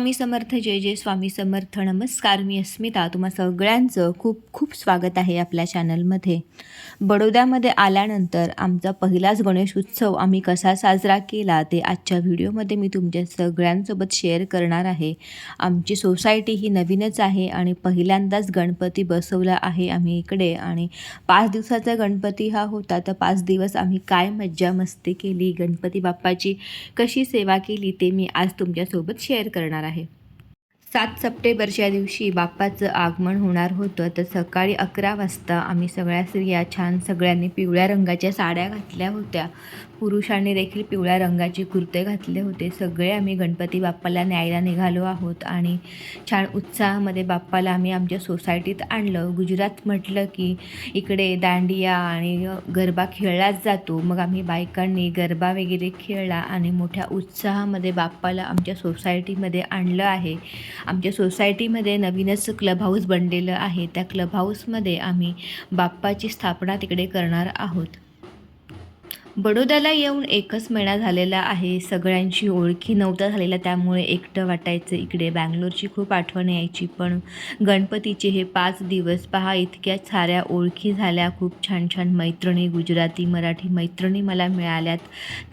स्वामी समर्थ जय जय स्वामी समर्थ. नमस्कार मी अस्मिता. तुम्हा सगळ्यांचं खूप खूप स्वागत आहे आपल्या चॅनलमध्ये. बडोद्यामध्ये आल्यानंतर आमचा पहिलाच गणेश उत्सव आम्ही कसा साजरा केला ते आजच्या व्हिडिओमध्ये मी तुमच्या सगळ्यांसोबत शेअर करणार आहे. आमची सोसायटी ही नवीनच आहे आणि पहिल्यांदाच गणपती बसवला आहे आम्ही इकडे. आणि पाच दिवसाचा गणपती हा होता तर पाच दिवस आम्ही काय मज्जा मस्ती केली गणपती बाप्पाची कशी सेवा केली ते मी आज तुमच्यासोबत शेअर करणार आहे. सात सप्टेंबरच्या दिवशी बाप्पाचं आगमन होणार होतं. तर सकाळी अकरा वाजता आम्ही सगळ्या स्त्रिया छान सगळ्यांनी पिवळ्या रंगाच्या साड्या घातल्या होत्या. पुरुषांनी देखील पिवळ्या रंगाचे कुर्ते घातले होते. सगळे आम्ही गणपती बाप्पाला न्यायला निघालो आहोत आणि छान उत्साहामध्ये बाप्पाला आम्ही आमच्या सोसायटीत आणलं. गुजरात म्हटलं की इकडे दांडिया आणि गरबा खेळलाच जातो. मग आम्ही बायकांनी गरबा वगैरे खेळला आणि मोठ्या उत्साहामध्ये बाप्पाला आमच्या सोसायटीमध्ये आणलं आहे. आमच्या सोसायटीमध्ये नवीनच क्लब हाऊस बनलेलं आहे. त्या क्लब हाऊसमध्ये आम्ही बाप्पाची स्थापना तिकडे करणार आहोत. बडोद्याला येऊन एकच महिना झालेला आहे. सगळ्यांची ओळखी नव्हता झालेला त्यामुळे एकटं वाटायचं इकडे. बँगलोरची खूप आठवण यायची पण गणपतीचे हे पाच दिवस पहा इतक्या साऱ्या ओळखी झाल्या. खूप छान छान मैत्रिणी गुजराती मराठी मैत्रिणी मला मिळाल्यात.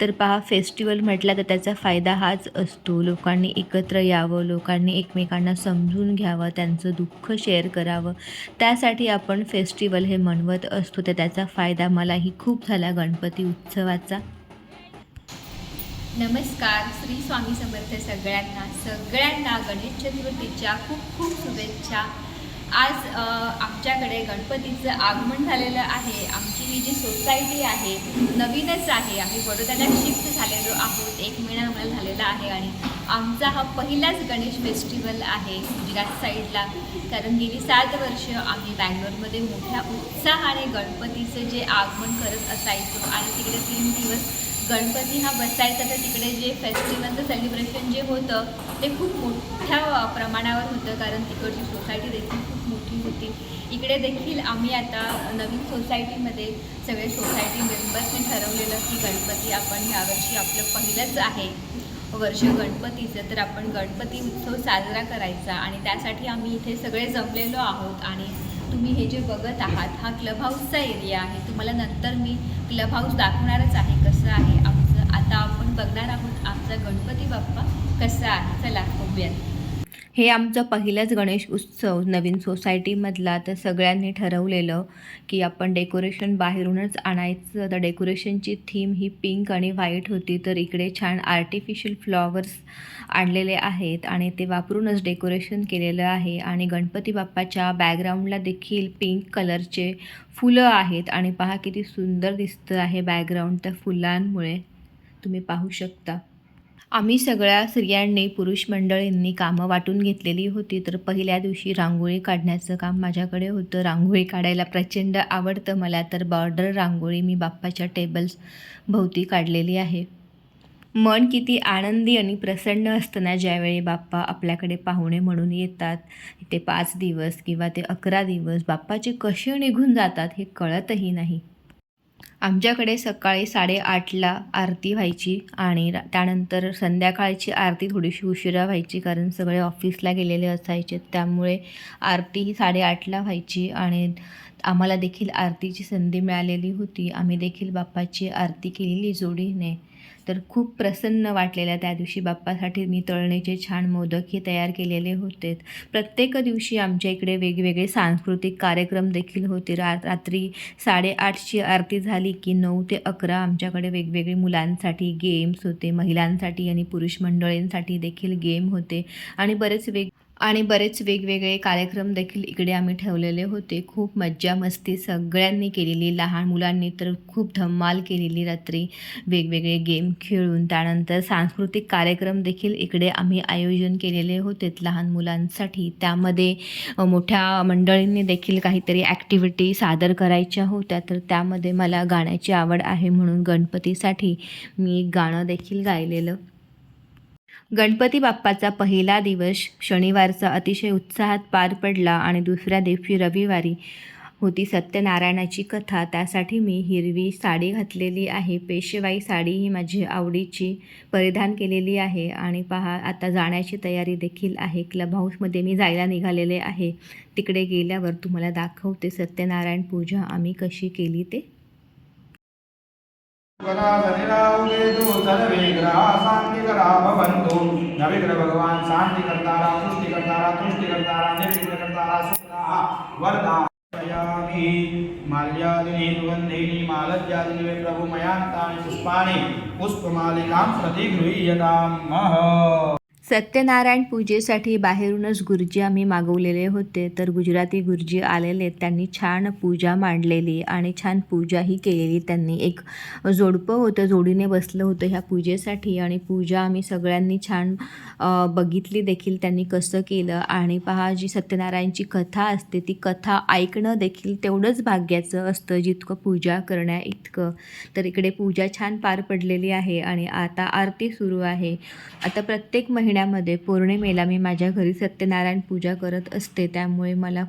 तर पहा फेस्टिवल म्हटलं तर त्याचा फायदा हाच असतो. लोकांनी एकत्र यावं लोकांनी एकमेकांना समजून घ्यावं त्यांचं दुःख शेअर करावं. त्यासाठी आपण फेस्टिवल हे मनवत असतो तर त्याचा फायदा मलाही खूप झाला. गणपती उत्सवाचा नमस्कार श्री स्वामी समर्थ सगळ्यांना सगळ्यांना गणेश चतुर्थीच्या खूप खूप शुभेच्छा. आज आमच्याकडे गणपतीचं आगमन झालेलं आहे. आमची ही जी सोसायटी आहे नवीनच आहे. आम्ही बडोद्याला शिफ्ट झालेलो आहोत. एक महिना मला झालेला आहे आणि आमचा हा पहिलाच गणेश फेस्टिवल आहे गुजरात साईडला. कारण गेली सात वर्ष आम्ही बँगलोरमध्ये मोठ्या उत्साहाने गणपतीचं जे आगमन करत असायचो आणि तिकडे तीन दिवस गणपती हा बसायचा तर तिकडे जे फेस्टिवलचं सेलिब्रेशन जे होतं ते खूप मोठ्या प्रमाणावर होतं कारण तिकडची सोसायटी देखील खूप मोठी होती. इकडे देखील आम्ही आता नवीन सोसायटीमध्ये सगळे सोसायटी मेंबर्सने ठरवलेलं की गणपती आपण ह्यावर्षी आपलं पहिलंच आहे. वर्ष गणपतीचं तर आपण गणपती उत्सव साजरा करायचा आणि त्यासाठी आम्ही इथे सगळे जमलेलो आहोत आणि तुम्ही हे जे बघत आहात हा क्लब हाऊसचा एरिया आहे. तुम्हाला नंतर मी क्लब हाऊस दाखवणारच आहे कसं आहे आमचं. आता आपण बघणार आहोत आमचा गणपती बाप्पा कसा आहे. चला बघूयात. हे आमचं पहिलंच गणेश उत्सव नवीन सोसायटीमधला तर सगळ्यांनी ठरवलेलं की आपण डेकोरेशन बाहेरूनच आणायचं. तर डेकोरेशनची थीम ही पिंक आणि व्हाईट होती. तर इकडे छान आर्टिफिशियल फ्लॉवर्स आणलेले आहेत आणि ते वापरूनच डेकोरेशन केलेलं आहे. आणि गणपती बाप्पाच्या बॅकग्राऊंडला देखील पिंक कलरचे फुलं आहेत. आणि पहा किती सुंदर दिसतं आहे बॅकग्राऊंड त्या फुलांमुळे. तुम्ही पाहू शकता. आम्ही सगळ्या स्त्रियांनी पुरुष मंडळींनी कामं वाटून घेतलेली होती. तर पहिल्या दिवशी रांगोळी काढण्याचं काम माझ्याकडे होतं. रांगोळी काढायला प्रचंड आवडतं मला. तर बॉर्डर रांगोळी मी बाप्पाच्या टेबल्स भोवती काढलेली आहे. मन किती आनंदी आणि प्रसन्न असताना ज्यावेळी बाप्पा आपल्याकडे पाहुणे म्हणून येतात ते पाच दिवस किंवा ते अकरा दिवस बाप्पाचे कसे निघून जातात हे कळतही नाही. आमच्याकडे सकाळी साडेआठला आरती व्हायची आणि त्यानंतर संध्याकाळची आरती थोडीशी उशिरा व्हायची कारण सगळे ऑफिसला गेलेले असायचे. त्यामुळे आरती ही साडेआठला व्हायची आणि आम्हाला देखील आरतीची संधी मिळालेली होती. आम्ही देखील बाप्पाची आरती केलेली जोडीने. तर खूप प्रसन्न वाटलेल्या त्या दिवशी बाप्पासाठी मी तळणीचे छान मोदकही तयार केलेले होते. प्रत्येक दिवशी आमच्या इकडे वेगवेगळे सांस्कृतिक कार्यक्रम देखील होते. रा रात्री साडेआठची आरती झाली की नऊ ते अकरा आमच्याकडे वेगवेगळे मुलांसाठी गेम्स होते. महिलांसाठी आणि पुरुष मंडळींसाठी देखील गेम होते. आणि बरेच वेग आणि बरेच वेगवेगळे कार्यक्रम देखील इकडे आम्ही ठेवलेले होते. खूप मज्जा मस्ती सगळ्यांनी केलेली लहान मुलांनी तर खूप धम्माल केलेली रात्री. वेगवेगळे गेम खेळून त्यानंतर सांस्कृतिक कार्यक्रम देखील इकडे आम्ही आयोजन केलेले होते लहान मुलांसाठी. त्यामध्ये मोठ्या मंडळींनी देखील काहीतरी ॲक्टिव्हिटी सादर करायच्या होत्या. तर त्यामध्ये मला गाण्याची आवड आहे म्हणून गणपतीसाठी मी एक गाणं देखील गायलेलं. गणपती बाप्पाचा पहिला दिवस शनिवारचा अतिशय उत्साहात पार पडला आणि दुसऱ्या दिवशी रविवारी होती सत्यनारायणाची कथा. त्यासाठी मी हिरवी साडी घातलेली आहे. पेशेवाई साडी ही माझी आवडीची परिधान केलेली आहे. आणि पहा आता जाण्याची तयारी देखील आहे. क्लब हाऊसमध्ये मी जायला निघालेले आहे. तिकडे गेल्यावर तुम्हाला दाखवते सत्यनारायण पूजा आम्ही कशी केली ते. सर्वेग्रहा शान्तिकरा भवन्तु नविग्रह भगवान् शान्तिकर्तारा तुष्टिकर्तारा तुष्टिकर्तारा निर्विघ्नकर्तारा सुखदाः वरदायामि माल्यादिनी सुगन्धीनि मालज्यादिनि वे प्रभु मयान्तानि पुष्पाणि पुष्पमालिकां प्रति प्रतिगृह्यतामः सत्यनारायण पूजेसाठी बाहेरूनच गुरुजी आम्ही मागवलेले होते. तर गुजराती गुरुजी आलेले त्यांनी छान पूजा मांडलेली आणि छान पूजाही केलेली. त्यांनी एक जोडपं होतं जोडीने बसलं होतं ह्या पूजेसाठी आणि पूजा आम्ही सगळ्यांनी छान बघितली देखील. त्यांनी कसं केलं आणि पहा जी सत्यनारायणची कथा असते ती कथा ऐकणं देखील तेवढंच भाग्याचं असतं जितकं पूजा करण्या इतकं. तर इकडे पूजा छान पार पडलेली आहे आणि आता आरती सुरू आहे. आता प्रत्येक महिन्यामध्ये पौर्णिमेला मी माझ्या घरी सत्यनारायण पूजा करत असते. त्यामुळे मला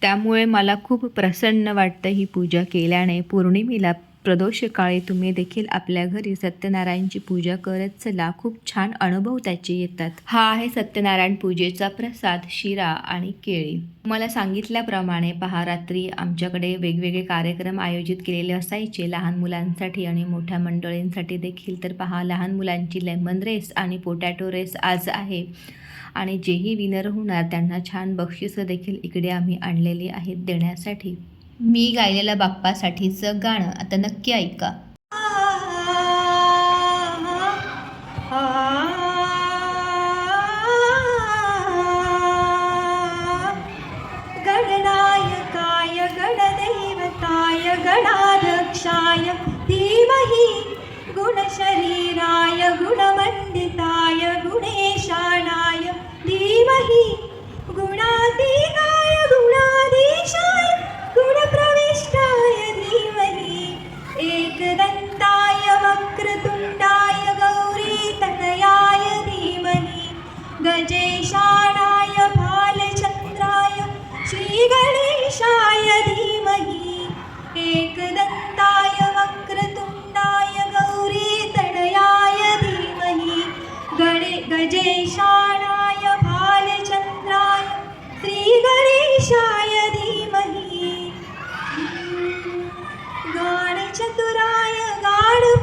त्यामुळे मला खूप प्रसन्न वाटतं ही पूजा केल्याने. पौर्णिमेला प्रदोषकाळी तुम्ही देखील आपल्या घरी सत्यनारायणची पूजा करत चला. खूप छान अनुभव त्याचे येतात. हा आहे सत्यनारायण पूजेचा प्रसाद शिरा आणि केळी. मला सांगितल्याप्रमाणे पहा रात्री आमच्याकडे वेगवेगळे कार्यक्रम आयोजित केलेले असायचे. लहान मुलांसाठी आणि मोठ्या मंडळींसाठी देखील. तर पहा लहान मुलांची लेमन रेस आणि पोटॅटो रेस आज आहे. आणि जेही विनर होणार त्यांना छान बक्षिसं देखील इकडे आम्ही आणलेली आहेत देण्यासाठी. मी गायलेलं बाप्पासाठीचं गाणं आता नक्की ऐका.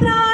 Rai.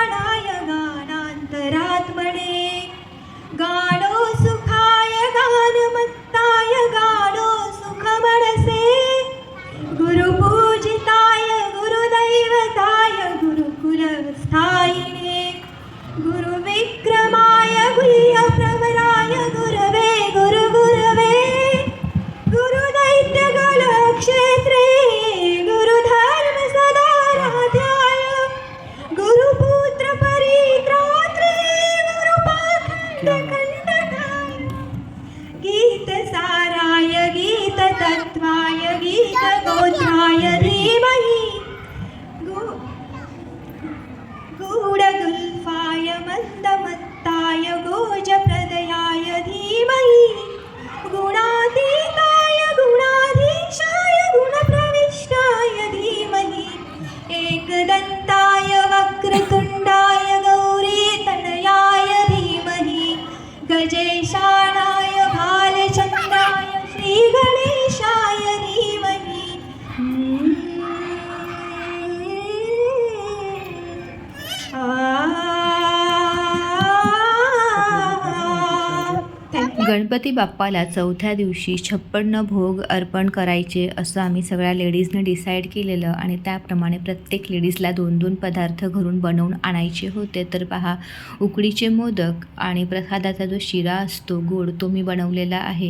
गणपती बाप्पाला चौथ्या दिवशी छप्पन्न भोग अर्पण करायचे असं आम्ही सगळ्या लेडीजने डिसाईड केलेलं आणि त्याप्रमाणे प्रत्येक लेडीजला दोन दोन पदार्थ घरून बनवून आणायचे होते. तर पहा उकडीचे मोदक आणि प्रसादाचा जो शिरा असतो गोड तो मी बनवलेला आहे.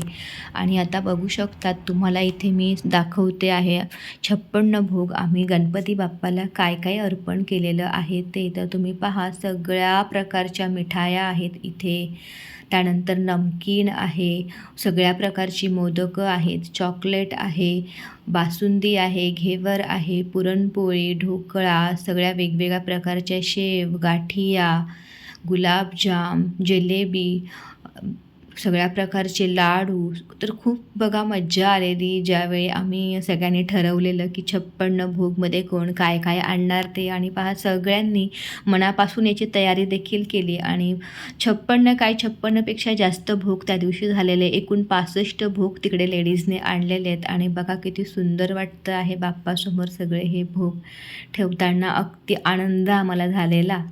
आणि आता बघू शकतात तुम्हाला इथे मी दाखवते आहे छप्पन्न भोग आम्ही गणपती बाप्पाला काय काय अर्पण केलेलं आहे ते. तर तुम्ही पहा सगळ्या प्रकारच्या मिठाया आहेत इथे. त्यानंतर नमकीन आहे सगळ्या प्रकारची मोदकं आहेत चॉकलेट आहे बासुंदी आहे घेवर आहे पुरणपोळी ढोकळा सगळ्या वेगवेगळ्या प्रकारच्या शेव गाठिया गुलाबजाम जिलेबी सगळ्या प्रकारचे लाडू. तर खूप बघा मज्जा आलेली. ज्यावेळी आम्ही सगळ्यांनी ठरवलेलं की छप्पन्न भोगमध्ये कोण काय काय आणणार ते आणि पहा सगळ्यांनी मनापासून याची तयारी देखील केली आणि छप्पन्न काय छप्पन्नपेक्षा जास्त भोग त्या दिवशी झालेले. एकूण पासष्ट भोग तिकडे लेडीजने आणलेले आहेत आणि बघा किती सुंदर वाटतं आहे बाप्पासमोर सगळे हे भोग ठेवताना. अगदी आनंद आम्हाला झालेला.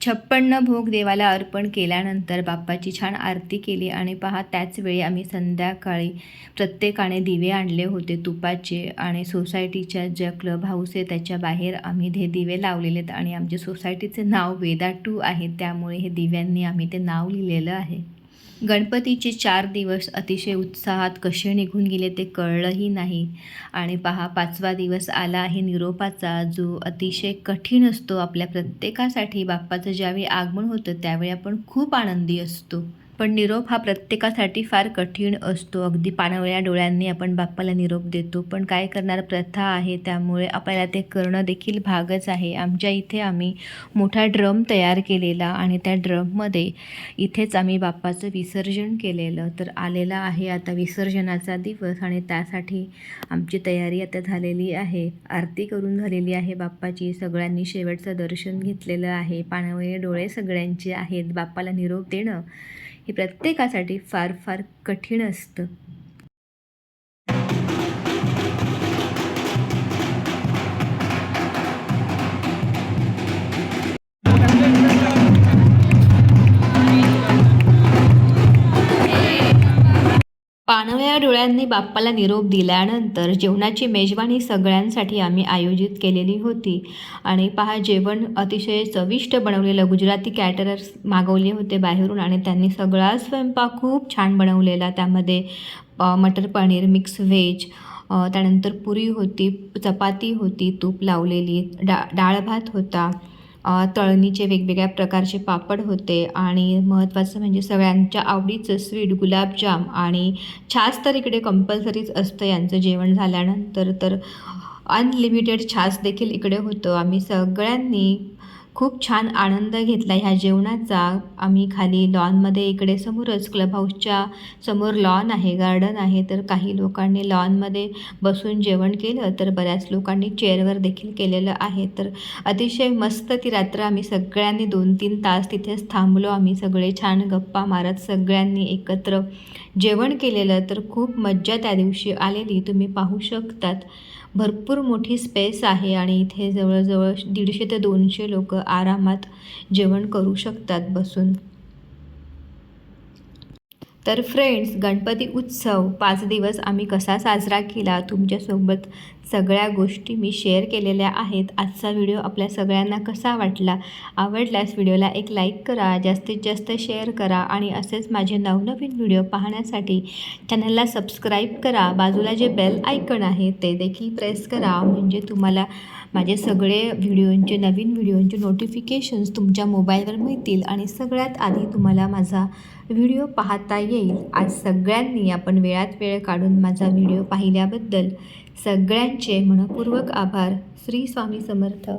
छप्पन्न भोग देवाला अर्पण केल्यानंतर बाप्पाची छान आरती केली आणि पहा त्याच वेळी आम्ही संध्याकाळी प्रत्येकाने दिवे आणले होते तुपाचे आणि सोसायटीच्या ज्या क्लब हाऊस आहे त्याच्या बाहेर आम्ही हे दिवे लावलेले आहेत आणि आमच्या सोसायटीचे नाव वेदा टू आहे त्यामुळे हे दिव्यांनी आम्ही ते नाव लिहिलेलं आहे. गणपतीचे चार दिवस अतिशय उत्साहात कसे निघून गेले ते कळलंही नाही. आणि पहा पाचवा दिवस आला आहे निरोपाचा जो अतिशय कठीण असतो. आपल्या प्रत्येकासाठी बाप्पाचं ज्यावेळी आगमन होतं त्यावेळी आपण खूप आनंदी असतो. पण निरोप हा प्रत्येकासाठी फार कठीण असतो. अगदी पाणवळ्या डोळ्यांनी आपण बाप्पाला निरोप देतो पण काय करणार प्रथा आहे त्यामुळे आपल्याला ते करणं देखील भागच आहे. आमच्या इथे आम्ही मोठा ड्रम तयार केलेला आणि त्या ड्रममध्ये इथेच आम्ही बाप्पाचं विसर्जन केलेलं. तर आलेला आहे आता विसर्जनाचा दिवस आणि त्यासाठी आमची तयारी आता झालेली आहे. आरती करून झालेली आहे बाप्पाची. सगळ्यांनी शेवटचं दर्शन घेतलेलं आहे. पाणवळे डोळे सगळ्यांचे आहेत. बाप्पाला निरोप देणं हे प्रत्येकासाठी फार फार कठीण असतं. पाणवया डोळ्यांनी बाप्पाला निरोप दिल्यानंतर जेवणाची मेजवानी सगळ्यांसाठी आम्ही आयोजित केलेली होती. आणि पहा जेवण अतिशय चविष्ट बनवलेलं. गुजराती कॅटरर्स मागवले होते बाहेरून आणि त्यांनी सगळा स्वयंपाक खूप छान बनवलेला. त्यामध्ये मटर पनीर मिक्स व्हेज त्यानंतर पुरी होती चपाती होती तूप लावलेली डा डाळ भात होता. तळणीचे वेगवेगळ्या प्रकारचे पापड होते आणि महत्त्वाचं म्हणजे सगळ्यांच्या आवडीचं स्वीट गुलाबजाम आणि छास तर इकडे कंपल्सरीच असतं यांचं जेवण झाल्यानंतर तर अनलिमिटेड छास देखील इकडे होतं. आम्ही सगळ्यांनी खूप छान आनंद घेतला ह्या जेवणाचा. आम्ही खाली लॉनमध्ये इकडे समोरच क्लब हाऊसच्या समोर लॉन आहे गार्डन आहे. तर काही लोकांनी लॉनमध्ये बसून जेवण केलं तर बऱ्याच लोकांनी चेअरवर देखील केलेलं आहे. तर अतिशय मस्त ती रात्र आम्ही सगळ्यांनी दोन तीन तास तिथेच थांबलो. आम्ही सगळे छान गप्पा मारत सगळ्यांनी एकत्र जेवण केलेलं. तर खूप मज्जा त्या दिवशी आलेली. तुम्ही पाहू शकतात. भरपूर मोठी स्पेस आहे आणि इथे जवळजवळ दीडशे ते दोनशे लोक आरामात जेवण करू शकतात बसून. तर फ्रेंड्स गणपती उत्सव पाच दिवस आम्ही कसा साजरा केला तुमच्यासोबत सगळ्या गोष्टी मी शेअर केलेल्या आहेत. आजचा व्हिडिओ आपल्या सगळ्यांना कसा वाटला? आवडल्यास व्हिडिओला एक लाईक करा जास्तीत जास्त शेअर करा आणि असेच माझे नवनवीन व्हिडिओ पाहण्यासाठी चॅनलला सबस्क्राईब करा. बाजूला जे बेल आयकन आहे ते देखील प्रेस करा. म्हणजे तुम्हाला माझे सगळे व्हिडिओंचे नवीन व्हिडिओंचे नोटिफिकेशन्स तुमच्या मोबाईलवर मिळतील आणि सगळ्यात आधी तुम्हाला माझा व्हिडिओ पाहता येईल. आज सगळ्यांनी आपण वेळात वेळ काढून माझा व्हिडिओ पाहिल्याबद्दल सगळ्यांचे मनपूर्वक आभार. श्री स्वामी समर्थ.